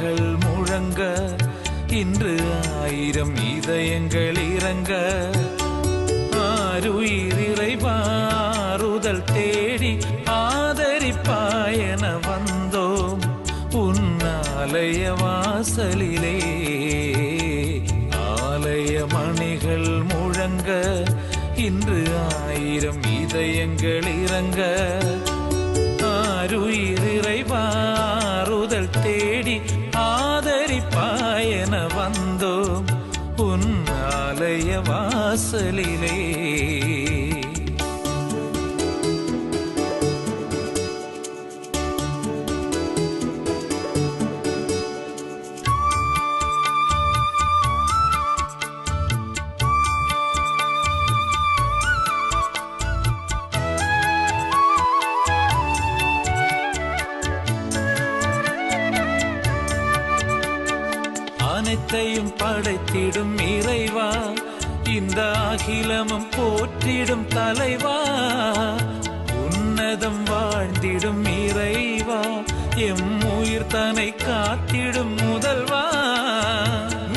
அலைகள் முழங்க. இன்று ஆயிரம் இதயங்கள் இறங்க. ஆருயிர் இறைவாறுதல் தேடி ஆதரிப்பாயன வந்தோம். உன்னாலய வாசலிலே. ஆலய மணிகள் முழங்க. இன்று ஆயிரம் இதயங்கள் இறங்க. ஆருயிர் ஆலய வாசலிலே. அனைத்தையும் படைத்திடும் இறைவா இந்த அகிலமும் போற்றிடும் தலைவா. உன்னதம் வாழ்ந்திடும் இறைவா. எம் உயிர் தனை காத்திடும் முதல்வா.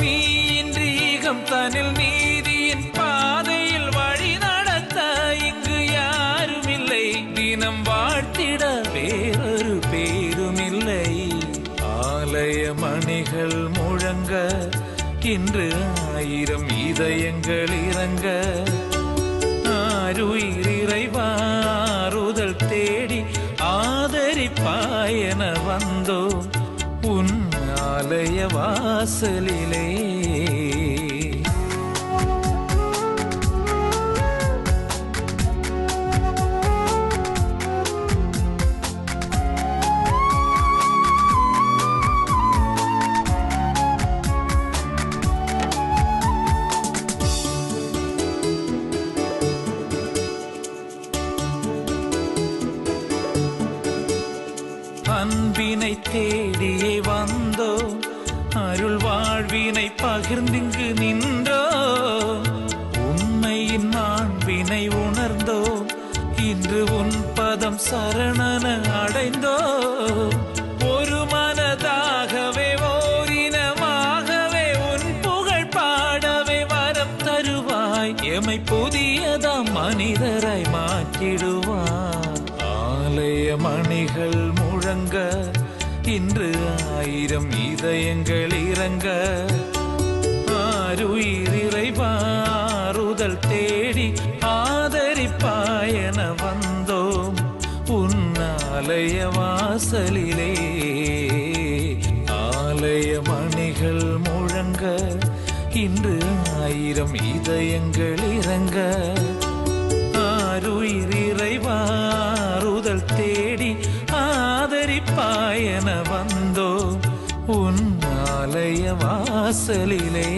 நீ இன்றி ஈகம் தனில் நீதியின் பாதையில் வழி நடத்த இங்கு யாரும் இல்லை தினம் வாழ்த்திட வேறொரு பேருமில்லை. ஆலய மணிகள் முழங்க இன்று ஆயிரம் இதயங்கள் இறங்க ஆருயிரிறைவாறுதல் தேடி ஆதரிப்பாயன வந்தோ உன் ஆலய வாசலிலே அன்பினை தேடியே வந்தோ அருள் வாழ்வினை பகிர்ந்திங்கு நின்றோ உண்மையின் மாண்பினை உணர்ந்தோ இன்று உன் பதம் சரணன அடைந்தோ ஒரு மனதாகவே ஓரினமாகவே உன் புகழ் பாடவே வரம் தருவாய். எமை புதியதாம் மனிதரை மாற்றிடுவாய். மணிகள் முழங்க இன்று ஆயிரம் இதயங்கள் இறங்க. ஆருயிரிறைவாறுதல் தேடி ஆதரிப்பாயன வந்தோம். உன்னாலய வாசலிலே ஆலய மணிகள் முழங்க இன்று ஆயிரம் இதயங்கள் இறங்க. ஆருயிரிறைவாறுதல் தேடி ஆதரிப்பாயன வந்தோ உன் ஆலய வாசலிலே